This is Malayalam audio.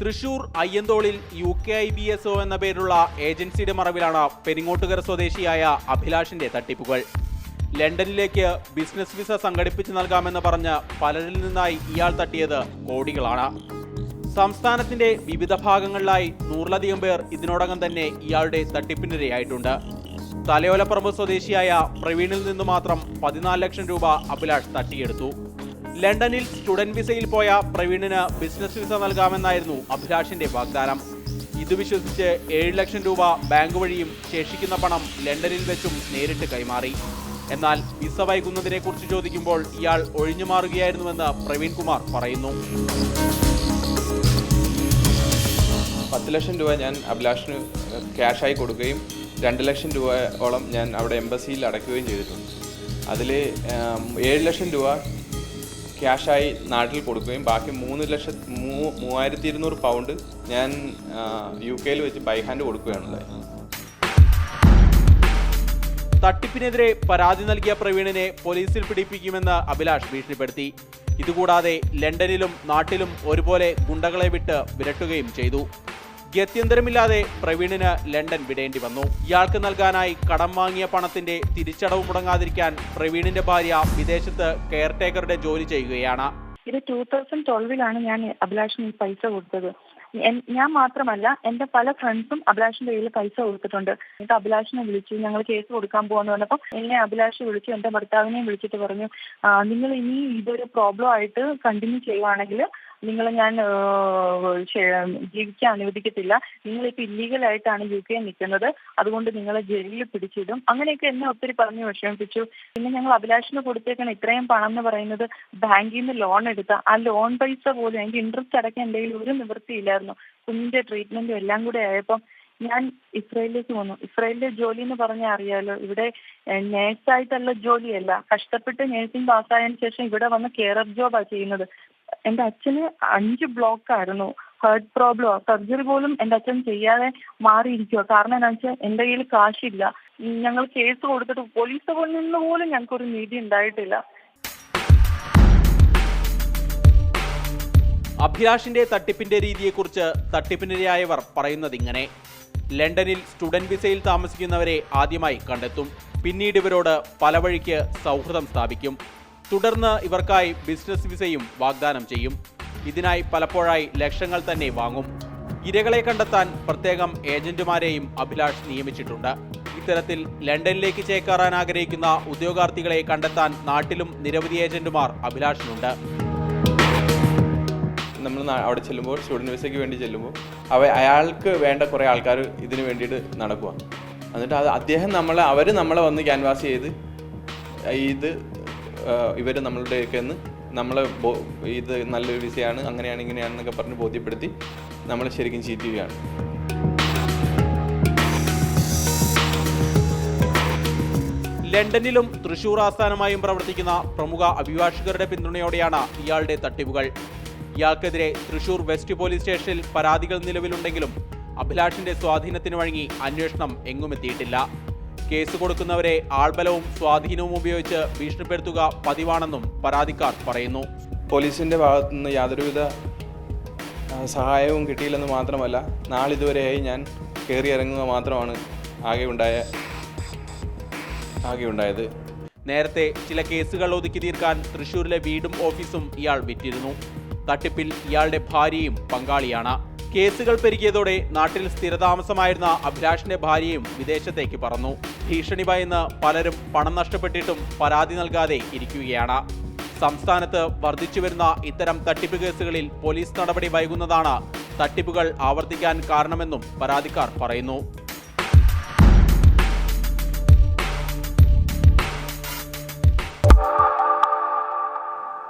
Thrissur അയ്യന്തോളിൽ U K I B S O എന്ന പേരുള്ള ഏജൻസിയുടെ മറവിലാണ് പെരിങ്ങോട്ടുകര സ്വദേശിയായ അഭിലാഷിന്റെ തട്ടിപ്പുകൾ. ലണ്ടനിലേക്ക് ബിസിനസ് വിസ സംഘടിപ്പിച്ചു നൽകാമെന്ന് പറഞ്ഞ് പലരിൽ നിന്നായി ഇയാൾ തട്ടിയത് കോടികളാണ്. സംസ്ഥാനത്തിന്റെ വിവിധ ഭാഗങ്ങളിലായി നൂറിലധികം പേർ ഇതിനോടകം തന്നെ ഇയാളുടെ തട്ടിപ്പിനിരയായിട്ടുണ്ട്. തലയോലപ്പറമ്പ് സ്വദേശിയായ പ്രവീണിൽ നിന്നു മാത്രം പതിനാല് ലക്ഷം രൂപ അഭിലാഷ് തട്ടിയെടുത്തു. ലണ്ടനിൽ സ്റ്റുഡന്റ് വിസയിൽ പോയ പ്രവീണിന് ബിസിനസ് വിസ നൽകാമെന്നായിരുന്നു അഭിലാഷിന്റെ വാഗ്ദാനം. ഇത് വിശ്വസിച്ച് ഏഴ് ലക്ഷം രൂപ ബാങ്ക് വഴിയും ശേഷിക്കുന്ന പണം ലണ്ടനിൽ വെച്ചും നേരിട്ട് കൈമാറി. എന്നാൽ വിസ വൈകുന്നതിനെ കുറിച്ച് ചോദിക്കുമ്പോൾ ഇയാൾ ഒഴിഞ്ഞു മാറുകയായിരുന്നുവെന്ന് പ്രവീൺ കുമാർ പറയുന്നു. പത്ത് ലക്ഷം രൂപ ഞാൻ അഭിലാഷിന് ക്യാഷായി കൊടുക്കുകയും രണ്ട് ലക്ഷം രൂപയോളം ഞാൻ അവിടെ എംബസിയിൽ അടയ്ക്കുകയും ചെയ്തിട്ടുണ്ട്. അതിൽ ഏഴ് ലക്ഷം രൂപ ക്യാഷായി നാട്ടിൽ കൊടുക്കുകയും ബാക്കി മൂന്ന് ലക്ഷം മൂ മൂവായിരത്തി ഇരുന്നൂറ് പൗണ്ട് ഞാൻ യു കെയിൽ വെച്ച് ബൈ ഹാൻഡ് കൊടുക്കുകയാണുള്ളത് തട്ടിപ്പിനെതിരെ പരാതി നൽകിയ പ്രവീണിനെ പോലീസിൽ പിടിപ്പിക്കുമെന്ന് അഭിലാഷ് ഭീഷണിപ്പെടുത്തി. ഇതുകൂടാതെ ലണ്ടനിലും നാട്ടിലും ഒരുപോലെ ഗുണ്ടകളെ വിട്ട് വിരട്ടുകയും ചെയ്തു. ഗത്യന്തരമില്ലാതെ പ്രവീണിന് ലണ്ടൻ വിടേണ്ടി വന്നു. ഇയാൾക്ക് നൽകാനായി കടം വാങ്ങിയ പണത്തിന്റെ തിരിച്ചടവ് മുടങ്ങാതിരിക്കാൻ പ്രവീണിന്റെ ഭാര്യ വിദേശത്ത് കെയർടേക്കറുടെ ജോലി ചെയ്യുകയാണ്. ഇത് ടൂ തൗസൻഡ് ട്വൽവിലാണ് ഞാൻ അഭിലാഷിന് പൈസ കൊടുത്തത്. ഞാൻ മാത്രമല്ല എന്റെ പല ഫ്രണ്ട്സും അഭിലാഷിന്റെ കയ്യിൽ പൈസ കൊടുത്തിട്ടുണ്ട്. എന്നിട്ട് അഭിലാഷിനെ വിളിച്ചു ഞങ്ങൾ കേസ് കൊടുക്കാൻ പോകാന്ന് പറഞ്ഞപ്പോൾ എന്നെ അഭിലാഷ് വിളിച്ചു എന്റെ ഭർത്താവിനെയും വിളിച്ചിട്ട് പറഞ്ഞു നിങ്ങൾ ഇനി ഇതൊരു പ്രോബ്ലം ആയിട്ട് കണ്ടിന്യൂ ചെയ്യുവാണെങ്കിൽ നിങ്ങൾ ഞാൻ ജീവിക്കാൻ അനുവദിക്കത്തില്ല. നിങ്ങളിപ്പോൾ ഇല്ലീഗൽ ആയിട്ടാണ് യു കെ നിൽക്കുന്നത്. അതുകൊണ്ട് നിങ്ങളെ ജയിലിൽ പിടിച്ചിടും. അങ്ങനെയൊക്കെ എന്നെ ഒത്തിരി പറഞ്ഞു വിഷമിപ്പിച്ചു. പിന്നെ ഞങ്ങൾ അഭിലാഷിന് കൊടുത്തേക്കാണ് ഇത്രയും പണം എന്ന് പറയുന്നത് ബാങ്കിൽ നിന്ന് ലോൺ എടുത്ത ആ ലോൺ പൈസ പോലും അതിന്റെ ഇൻട്രസ്റ്റ് അടയ്ക്കാൻ കയ്യിൽ ഒരു നിവൃത്തിയില്ലായിരുന്നു കുഞ്ഞിന്റെ ട്രീറ്റ്മെന്റും എല്ലാം കൂടെ ആയപ്പം ഞാൻ ഇസ്രായേലിലേക്ക് വന്നു. ഇസ്രായേലിലെ ജോലി എന്ന് പറഞ്ഞാൽ അറിയാലോ ഇവിടെ നേഴ്സായിട്ടുള്ള ജോലിയല്ല. കഷ്ടപ്പെട്ട് നേഴ്സിംഗ് പാസ്സായതിനു ശേഷം ഇവിടെ വന്ന് കെയർ ജോബാണ് ചെയ്യുന്നത്. എന്റെ അച്ഛന് അഞ്ച് ബ്ലോക്ക് ആയിരുന്നു ഹാർട്ട് പ്രോബ്ലം സർജറി പോലും എന്റെ അച്ഛൻ ചെയ്യാതെ മാറിയിരിക്കുക കാരണം എന്താ വെച്ചാൽ എന്റെ കയ്യിൽ കാശില്ല. ഞങ്ങൾ കേസ് കൊടുത്തിട്ട് പോലീസ് പോലും നിന്ന് പോലും ഞങ്ങൾക്ക് ഒരു നീതി ഉണ്ടായിട്ടില്ല. അഭിലാഷിന്റെ തട്ടിപ്പിന്റെ രീതിയെക്കുറിച്ച് തട്ടിപ്പിനിരയായവർ പറയുന്നത് ഇങ്ങനെ. ലണ്ടനിൽ സ്റ്റുഡന്റ് വിസയിൽ താമസിക്കുന്നവരെ ആദ്യമായി കണ്ടെത്തും. പിന്നീട് ഇവരോട് പല വഴിക്ക് സൗഹൃദം സ്ഥാപിക്കും. തുടർന്ന് ഇവർക്കായി ബിസിനസ് വിസയും വാഗ്ദാനം ചെയ്യും. ഇതിനായി പലപ്പോഴായി ലക്ഷങ്ങൾ തന്നെ വാങ്ങും. ഇരകളെ കണ്ടെത്താൻ പ്രത്യേകം ഏജന്റുമാരെയും അഭിലാഷ് നിയമിച്ചിട്ടുണ്ട്. ഇത്തരത്തിൽ ലണ്ടനിലേക്ക് ചേക്കേറാൻ ആഗ്രഹിക്കുന്ന ഉദ്യോഗാർത്ഥികളെ കണ്ടെത്താൻ നാട്ടിലും നിരവധി ഏജന്റുമാർ അഭിലാഷിനുണ്ട്. നമ്മൾ അവിടെ ചെല്ലുമ്പോൾ സ്റ്റുഡന്റ് വിസയ്ക്ക് വേണ്ടി ചെല്ലുമ്പോൾ അവ അയാൾക്ക് വേണ്ട കുറേ ആൾക്കാർ ഇതിന് വേണ്ടിയിട്ട് നടക്കുക എന്നിട്ട് അത് അദ്ദേഹം നമ്മളെ അവർ നമ്മളെ വന്ന് ക്യാൻവാസ് ചെയ്ത് ഇത് ഇവർ നമ്മളുടെയൊക്കെ ഒന്ന് നമ്മളെ ബോ- ഇത് നല്ലൊരു വിസയാണ് അങ്ങനെയാണ് ഇങ്ങനെയാണെന്നൊക്കെ പറഞ്ഞ് ബോധ്യപ്പെടുത്തി നമ്മളെ ശരിക്കും ചീറ്റുകയാണ്. ലണ്ടനിലും തൃശൂർ ആസ്ഥാനമായും പ്രവർത്തിക്കുന്ന പ്രമുഖ അഭിഭാഷകരുടെ പിന്തുണയോടെയാണ് ഇയാളുടെ തട്ടിപ്പുകൾ. ഇയാൾക്കെതിരെ തൃശൂർ വെസ്റ്റ് പോലീസ് സ്റ്റേഷനിൽ പരാതികൾ നിലവിലുണ്ടെങ്കിലും അഭിലാഷിന്റെ സ്വാധീനത്തിന് വഴങ്ങി അന്വേഷണം എങ്ങുമെത്തിയിട്ടില്ല. കേസ് കൊടുക്കുന്നവരെ ആൾബലവും സ്വാധീനവും ഉപയോഗിച്ച് ഭീഷണിപ്പെടുത്തുക പതിവാണെന്നും പരാതിക്കാർ പറയുന്നു. പോലീസിന്റെ ഭാഗത്തു നിന്ന് യാതൊരുവിധ സഹായവും കിട്ടിയില്ലെന്ന് മാത്രമല്ല നാളിതുവരെയായി ഞാൻ കയറിയിറങ്ങുക മാത്രമാണ് ആകെ ഉണ്ടായ ആകെ ഉണ്ടായത്. നേരത്തെ ചില കേസുകൾ ഒതുക്കി തീർക്കാൻ തൃശൂരിലെ വീടും ഓഫീസും ഇയാൾ വിറ്റിരുന്നു. തട്ടിപ്പിൽ ഇയാളുടെ ഭാര്യയും പങ്കാളിയാണ്. കേസുകൾ പെരുകിയതോടെ നാട്ടിൽ സ്ഥിരതാമസമായിരുന്ന അഭിലാഷിന്റെ ഭാര്യയും വിദേശത്തേക്ക് പറന്നു. ഭീഷണി ഭയന്ന് പലരും പണം നഷ്ടപ്പെട്ടിട്ടും പരാതി നൽകാതെ ഇരിക്കുകയാണ്. സംസ്ഥാനത്ത് വർദ്ധിച്ചുവരുന്ന ഇത്തരം തട്ടിപ്പ് കേസുകളിൽ പോലീസ് നടപടി വൈകുന്നതാണ് തട്ടിപ്പുകൾ ആവർത്തിക്കാൻ കാരണമെന്നും പരാതിക്കാർ പറയുന്നു.